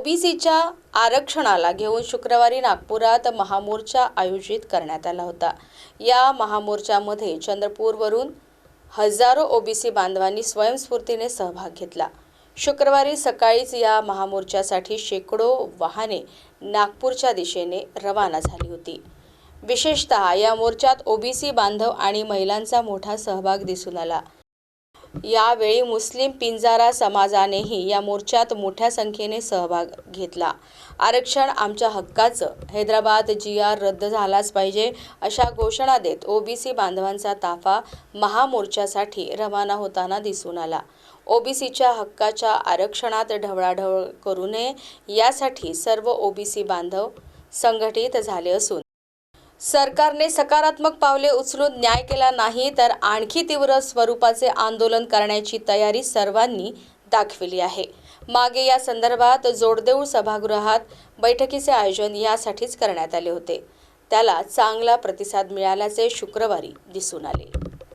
ओबीसीच्या आरक्षणाला घेऊन शुक्रवारी नागपुरात महामोर्चा आयोजित करण्यात आला होता. या महामोर्चामध्ये चंद्रपूरवरून हजारो ओबीसी बांधवांनी स्वयंस्फूर्तीने सहभाग घेतला. शुक्रवारी सकाळीच या महामोर्चासाठी शेकडो वाहने नागपूरच्या दिशेने रवाना झाली होती. विशेषतः या मोर्चात ओबीसी बांधव आणि महिलांचा मोठा सहभाग दिसून आला. यावेळी मुस्लिम पिंजारा समाजानेही या मोर्चात मोठ्या संख्येने सहभाग घेतला. आरक्षण आमच्या हक्काचं. हैदराबाद जी आर रद्द झालाच पाहिजे अशा घोषणा देत ओबीसी बांधवांचा ताफा महामोर्चासाठी रवाना होताना दिसून आला. ओबीसीच्या हक्काच्या आरक्षणात ढवळाढवळ करू नये यासाठी सर्व ओबीसी बांधव संघटित झाले असून सरकारने सकारात्मक पावले उचलून न्याय केला नाही तर आणखी तीव्र स्वरूपाचे आंदोलन करण्याची तयारी सर्वांनी दाखविली आहे. मागे या संदर्भात जोडदेऊळ सभागृहात बैठकीचे आयोजन यासाठीच करण्यात आले होते. त्याला चांगला प्रतिसाद मिळाल्याचे शुक्रवारी दिसून आले.